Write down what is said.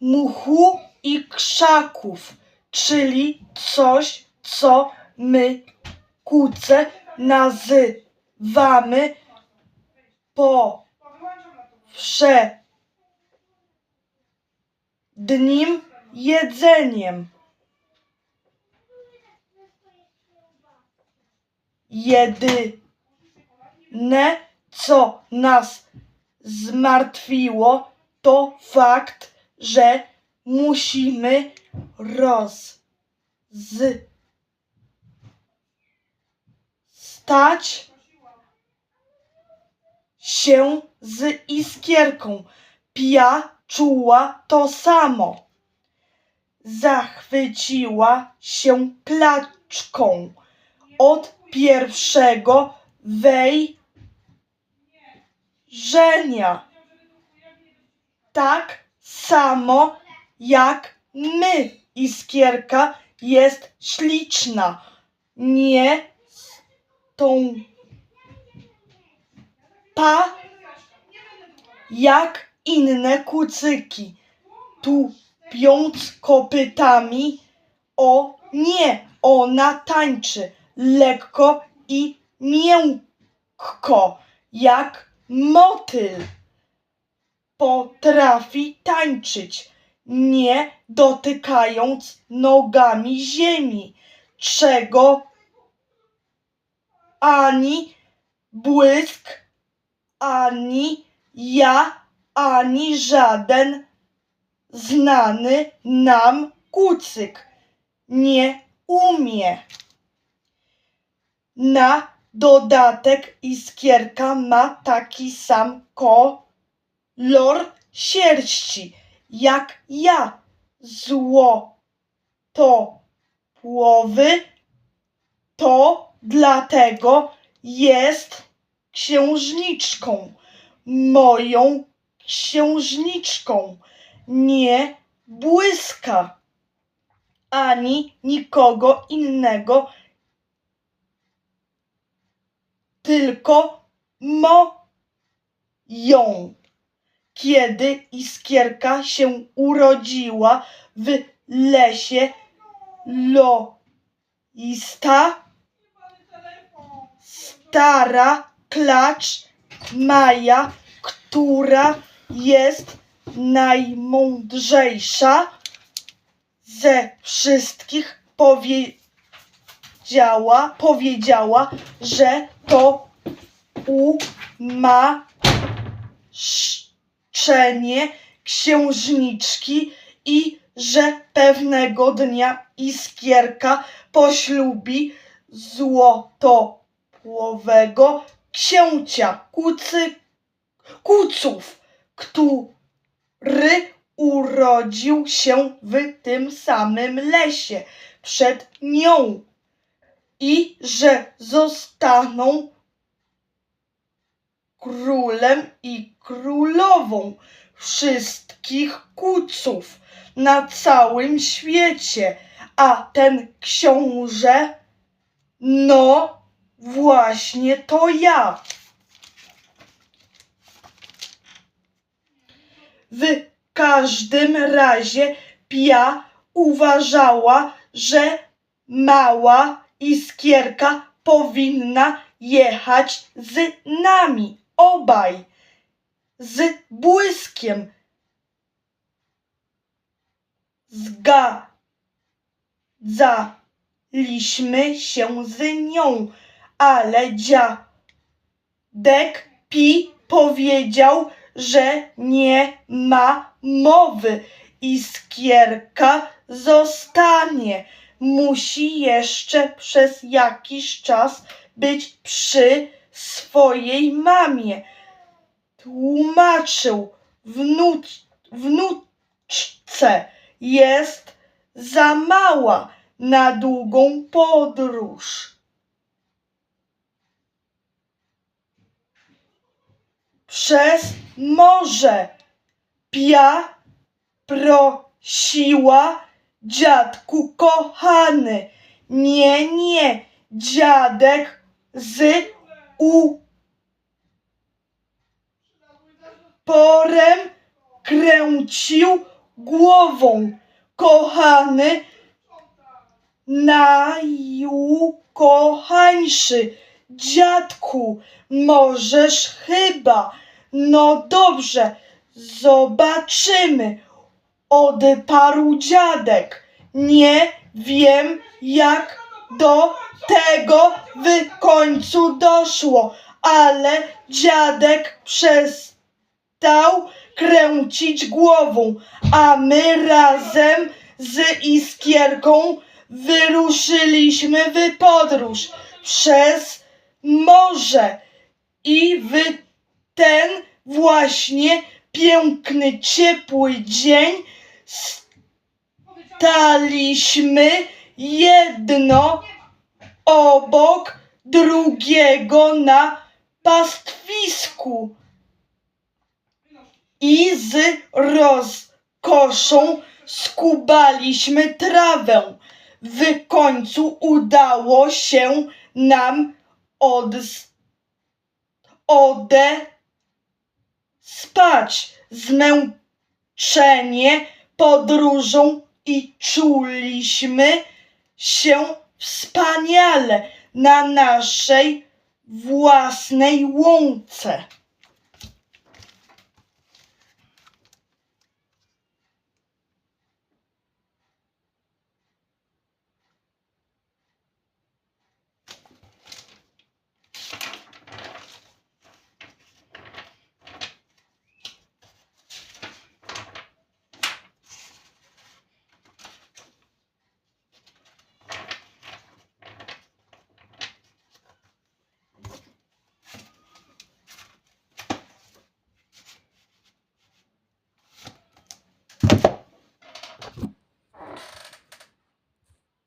Muchu i krzaków, czyli coś, co my kuce nazywamy powszednim jedzeniem. Jedyne, co nas zmartwiło, to fakt, że musimy rozstać się z iskierką. Pia czuła to samo. Zachwyciła się klaczką od pierwszego wejrzenia. Tak samo jak my, iskierka jest śliczna. Nie tą pa jak inne kucyki, tupiąc kopytami. O nie, ona tańczy lekko i miękko, jak motyl. Potrafi tańczyć, nie dotykając nogami ziemi, czego ani błysk, ani ja, ani żaden znany nam kucyk nie umie. Na dodatek iskierka ma taki sam kolor sierści jak ja. Złotopłowy to dlatego jest księżniczką, moją księżniczką. Nie błyska ani nikogo innego, tylko moją. Kiedy iskierka się urodziła w lesie loista, stara klacz Maja, która jest najmądrzejsza ze wszystkich, powiedziała, powiedziała, że to umaszczenie księżniczki i że pewnego dnia iskierka poślubi złotopłowego księcia. Kucy, kuców, który urodził się w tym samym lesie przed nią i że zostaną królem i królową wszystkich kuców na całym świecie, a ten książę, no właśnie to ja. W każdym razie Pia uważała, że mała iskierka powinna jechać z nami obaj. Z błyskiem. Zgadzaliśmy się z nią, ale dziadek Pi powiedział, że nie ma mowy. Iskierka zostanie. Musi jeszcze przez jakiś czas być przy swojej mamie. Tłumaczył wnuc, wnuczce. Jest za mała na długą podróż. Przez morze. Pia siła, dziadku kochany. Nie, nie, dziadek z uporem kręcił głową. Kochany, najukochańszy dziadku, możesz chyba. No dobrze, zobaczymy. Odparł dziadek. Nie wiem, jak do tego w końcu doszło, ale dziadek przestał kręcić głową, a my razem z Iskierką wyruszyliśmy w podróż przez morze i w ten właśnie piękny, ciepły dzień staliśmy jedno obok drugiego na pastwisku i z rozkoszą skubaliśmy trawę. W końcu udało się nam od, ode spać zmęczenie podróżą i czuliśmy się wspaniale na naszej własnej łące.